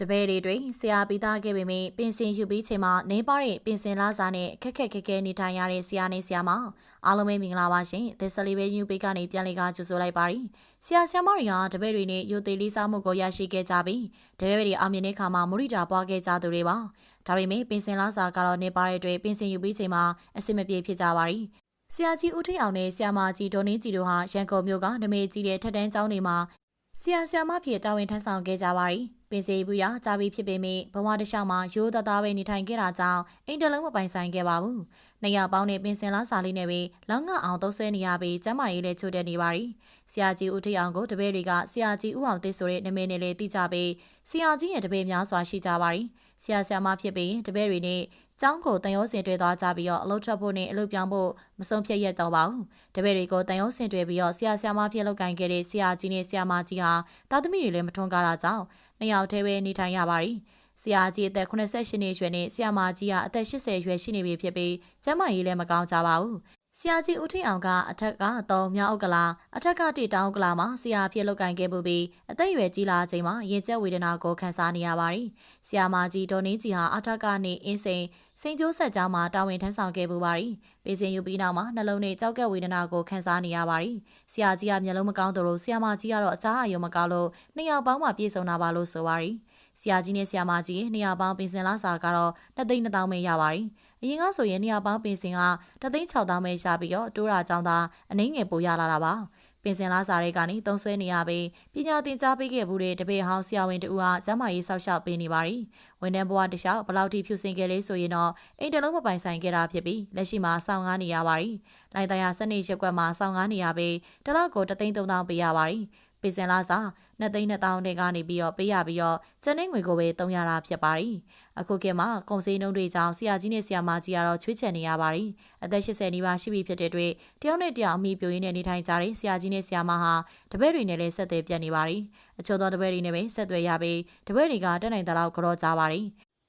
တပည့်တွေတွင်ဆရာပြီးသားခဲ့ပေမယ့်ပင်စင်ယူပြီးချိန်မှာနေပါတဲ့ပင်စင်လာစားနဲ့ခက်ခက်ခဲခဲနေထိုင်ရတဲ့ဆရာနဲ့ဆရာမအားလုံးပဲမင်္ဂလာပါရှင်။ The Celebrate New Page ကနေပြန်လည်ကကြိုဆိုလိုက်ပါရီ။ဆရာဆရာမတွေကတပည့်တွေနဲ့ရိုသေလေးစားမှုကိုရရှိခဲ့ကြပြီးတပည့်တွေအောင်မြင်တဲ့ခါမှာမူရိတာပွားခဲ့ကြသူတွေပါ။ဒါပေမဲ့ပင်စင်လာစားကတော့နေပါတဲ့အတွက်ပင်စင်ယူပြီးချိန်မှာအဆင်မပြေဖြစ်ကြပါရီ။ဆရာကြီးဦးထိန်အောင်နဲ့ဆရာမကြီးဒေါ်နေကြီးတို့ဟာရန်ကုန်မြို့ကနမေကြီးတဲ့ထက်တန်းကျောင်းတွေမှာ ဆရာဆရာမဖြစ်တာဝန်ထမ်းဆောင်ခဲ့ကြပါရီပင်စီဘူးရကြာပြီးဖြစ်ပေမယ့်ဘဝတစ်လျှောက်မှာရိုးသားသားပဲနေထိုင်ခဲ့တာကြောင့်အိမ်တလုံးမပိုင်ဆိုင်ခဲ့ပါဘူး။နေရပေါင်းနဲ့ပင်စင်လားစာလေးနဲ့ပဲလောင်းငါအောင်သုံးဆွဲနေရပြီးကျမ်းမာရေးလည်းချို့တဲ့နေပါရီ။ဆရာကြီးဦးထေအောင်ကိုတပည့်တွေကဆရာကြီးဦးအောင်သိဆိုတဲ့နာမည်နဲ့လည်းသိကြပြီးဆရာကြီးရဲ့တပည့်များစွာရှိကြပါရီ။ ဆရာဆရာမဖြစ်ပြီးတပည့်တွေနဲ့ကျောင်းကိုတန်ရုံးစင်တွေ့သွားကြပြီးတော့အလုပ်ထွက်ဖို့နဲ့အလုပ်ပြောင်းဖို့မဆုံးဖြတ်ရတော့ပါဘူး။တပည့်တွေကိုတန်ရုံးစင်တွေ့ပြီးတော့ဆရာဆရာမဖြစ်လောက်ကင်ခဲ့တဲ့ဆရာကြီးနဲ့ဆရာမကြီးဟာတာသမီတွေလည်းမထွန်းကားတာကြောင့်နှစ်ယောက်တည်းပဲနေထိုင်ရပါရီ။ဆရာကြီးအသက်88နှစ်အရွယ်နဲ့ဆရာမကြီးကအသက်80အရွယ်ရှိနေပြီဖြစ်ပြီးကျန်းမာရေးလည်းမကောင်းကြပါဘူး။ ဆရာကြီးဦးထင်းအောင်ကအထက်က3မြောက်ဥက္ကလာအထက်ကတိတောင်ဥက္ကလာမှာဆရာဖြစ်လုပ်ကင်ခဲ့မှုပြီးအသက်အရွယ်ကြီးလာချိန်မှာရင်ကျက်ဝေဒနာကိုခံစားနေရပါတယ်။ဆရာမကြီးဒေါ်နေကြီးဟာအထက်ကနေအင်းစိန်စိန်ကျိုးဆက်ကြားမှာတာဝန်ထမ်းဆောင်ခဲ့ပူပါတယ်။ပေစင်ယူပြီးနောက်မှာနှလုံးနဲ့ကြောက်ကက်ဝေဒနာကိုခံစားနေရပါတယ်။ဆရာကြီးကမျက်လုံးမကောင်းသလိုဆရာမကြီးကတော့အကြားအယုံမကောင်းလို့နှစ်ယောက်ပေါင်းမှပြေဆုံးတာပါလို့ဆိုပါတယ်။ ဆရာကြီးနဲ့ဆရာမကြီးနှစ်ယောက်ပေါင်းပင်စင်လာစာကတော့နှစ်သိန်းနှစ်သောင်းပဲရပါတယ်။အရင်ကဆိုရင်နေရာပေါင်းပင်စင်ကတသိန်း6တောင်းပဲရှာပြီးတော့တိုးတာကြောင်းသာအနှိမ့်ငယ်ပိုရလာတာပါပင်စင်လားစာတွေကနေသုံးဆွဲနေရပြီးပညာသင်ကြားပေးခဲ့မှုတွေတပည့်ဟောင်းဆရာဝန်တူဟာကျမ်းမာရေးဆောက်ရှောက်ပေးနေပါရီဝန်ထမ်းဘဝတခြားဘလောက်ထိဖြူစင်ခဲ့လဲဆိုရင်တော့အိမ်တလုံးမပိုင်ဆိုင်ခဲ့တာဖြစ်ပြီးလက်ရှိမှာစောင့်ငားနေရပါရီလိုင်တရားစနေရက်ကွက်မှာစောင့်ငားနေရပြီးတလောက်ကိုတသိန်း3000ပေးရပါရီ ပေစင်လာစာနှစ်သိန်းနှစ်တောင်းတွေကနေပြီးတော့ပေးရပြီးတော့ကျန်တဲ့ငွေကိုပဲတုံးရတာဖြစ်ပါရီအခုခေတ်မှာကုန်စည်နှုန်းတွေကြောင့်ဆရာကြီးနဲ့ဆရာမကြီးကတော့ချွေးချယ်နေရပါရီအသက်80နီးပါးရှိပြီဖြစ်တဲ့အတွက်တယောက်နဲ့တယောက်အမိပြိုရင်းနဲ့နေထိုင်ကြတဲ့ဆရာကြီးနဲ့ဆရာမဟာတပည့်တွေနဲ့လည်းဆက်သွယ်ပြတ်နေပါရီအချို့သောတပည့်တွေနဲ့ပဲဆက်သွယ်ရပြီးတပည့်တွေကတက်နိုင်တဲ့လောက်ကြောကြပါရီ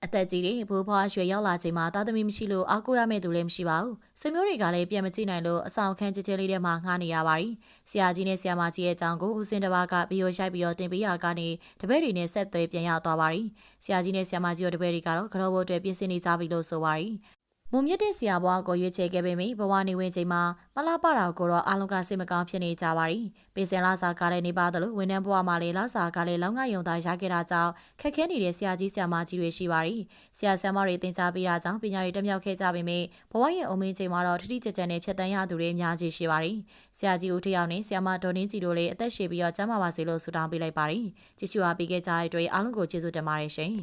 အသက်ကြီးတဲ့ဘိုးဘွားရွှေရောက်လာချိန်မှာသားသမီးမရှိလို့အားကိုးရမယ့်သူလည်းမရှိပါဘူး။ဆွေမျိုးတွေကလည်းပြန်မကြည့်နိုင်လို့အဆောင်ခန်းကြဲကြဲလေးထဲမှာငှားနေရပါပြီ။ဆရာကြီးနဲ့ဆရာမကြီးရဲ့အကြောင်းကိုဦးစင်တပါးကဗီဒီယိုရိုက်ပြီးတော့တင်ပေးရကနေတပည့်တွေနဲ့ဆက်သွယ်ပြန်ရသွားပါပြီ။ဆရာကြီးနဲ့ဆရာမကြီးတို့တပည့်တွေကတော့ကြောဘိုးအတွက်ပြင်ဆင်နေကြပြီလို့ဆိုပါရီ။ မုံမြင့်တဲ့ဆရာဘွားကိုရွေးချယ်ခဲ့ပေမယ့်ဘဝနေဝင်ချိန်မှာမလားပတာကိုတော့အားလုံးကစိတ်မကောင်းဖြစ်နေကြပါရီ။ပေစင်လာစာကားလည်းနေပါသလိုဝန်ထမ်းဘဝမှာလည်းလာစာကားလည်းလောင်းငါယုံသားရခဲ့တာကြောင့်ခက်ခဲနေတဲ့ဆရာကြီးဆရာမကြီးတွေရှိပါရီ။ဆရာဆရာမတွေသင်ကြားပေးတာကြောင့်ပညာတွေတက်မြောက်ခဲ့ကြပေမယ့်ဘဝရဲ့အုံမင်းချိန်မှာတော့ထိထိကျကျနဲ့ဖြတ်တန်းရသူတွေအများကြီးရှိပါရီ။ဆရာကြီးဦးထရောက်နဲ့ဆရာမဒေါ်နင်းကြီးတို့လည်းအသက်ရှည်ပြီးတော့ကျန်းမာပါစေလို့ဆုတောင်းပေးလိုက်ပါရီ။ကြည့်ရှုအားပေးခဲ့ကြတဲ့အတွက်အားလုံးကိုကျေးဇူးတင်ပါတယ်ရှင်။